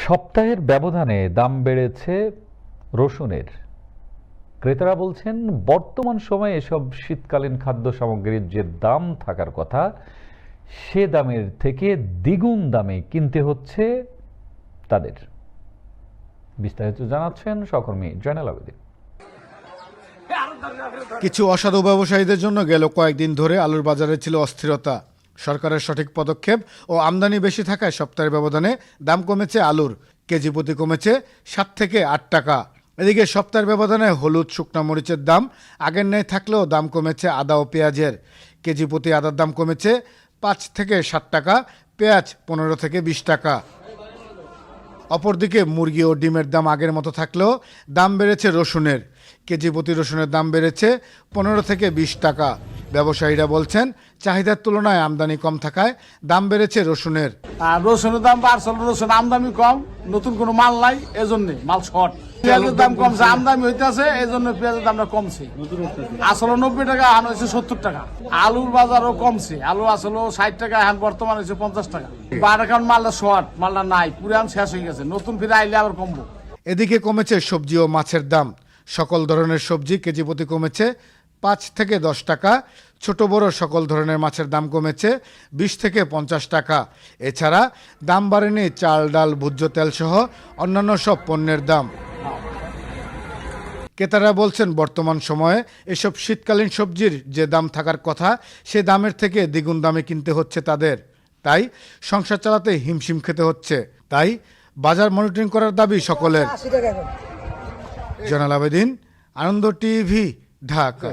সপ্তাহের ব্যবধানে দাম বেড়েছে রসুনের। ক্রেতারা বলছেন, বর্তমান সময়ে এসব শীতকালীন খাদ্য সামগ্রীর যে দাম থাকার কথা, সে দামের থেকে দ্বিগুণ দামে কিনতে হচ্ছে তাদের। বিস্তারিত জানাচ্ছেন সহকর্মী জয়নাল আবেদিন। কিছু অসাধু ব্যবসায়ীদের জন্য গেল কয়েকদিন ধরে আলুর বাজারে ছিল অস্থিরতা। সরকারের সঠিক পদক্ষেপ ও আমদানি বেশি থাকায় সপ্তাহের ব্যবধানে দাম কমেছে আলুর। কেজি প্রতি কমেছে সাত থেকে আট টাকা। এদিকে সপ্তাহের ব্যবধানে হলুদ, শুকনা মরিচের দাম আগের ন্যায় থাকলেও দাম কমেছে আদা ও পেঁয়াজের। কেজি প্রতি আদার দাম কমেছে পাঁচ থেকে সাত টাকা, পেঁয়াজ পনেরো থেকে বিশ টাকা। অপরদিকে মুরগি ও ডিমের দাম আগের মতো থাকলেও দাম বেড়েছে রসুনের। কেজি প্রতি রসুনের দাম বেড়েছে পনেরো থেকে বিশ টাকা। ব্যবসায়ীরা বলছেন চাহিদার তুলনায় আমদানি কম থাকায় দাম বেড়েছে রসুনের। রসুনের দাম বাড়ছে রসুন আমদানি কম নতুন কোনো মাল নাই এজন্য মাল শর্ট। পেঁয়াজের দাম কমছে আমদানি হইতেছে এই জন্য পেঁয়াজের দামটা কমছে। আসলে নব্বই টাকা এখন হয়েছে সত্তর টাকা। আলুর বাজারও কমছে আলু আসলে ষাট টাকা এখন বর্তমান হয়েছে পঞ্চাশ টাকা। বার এখন মালটা শর্ট মালটা নাই পুরান শেষ হয়ে গেছে নতুন ফিরে আইলে আবার কমবো। এদিকে কমেছে সবজি ও মাছের দাম। সকল ধরনের সবজি কেজি প্রতি কমেছে পাঁচ থেকে দশ টাকা ছোট বড় সকল ধরনের মাছের দাম কমেছে বিশ থেকে পঞ্চাশ টাকা। এছাড়া দাম বাড়েনি চাল ডাল ভোজ্য তেল সহ অন্যান্য সব পণ্যের দাম। ক্রেতারা বলছেন বর্তমান সময়ে এসব শীতকালীন সবজির যে দাম থাকার কথা সে দামের থেকে দ্বিগুণ দামে কিনতে হচ্ছে তাদের। তাই সংসার চালাতে হিমশিম খেতে হচ্ছে। তাই বাজার মনিটরিং করার দাবি সকলের। জনাল আবেদিন আনন্দ টিভি ঢাকা।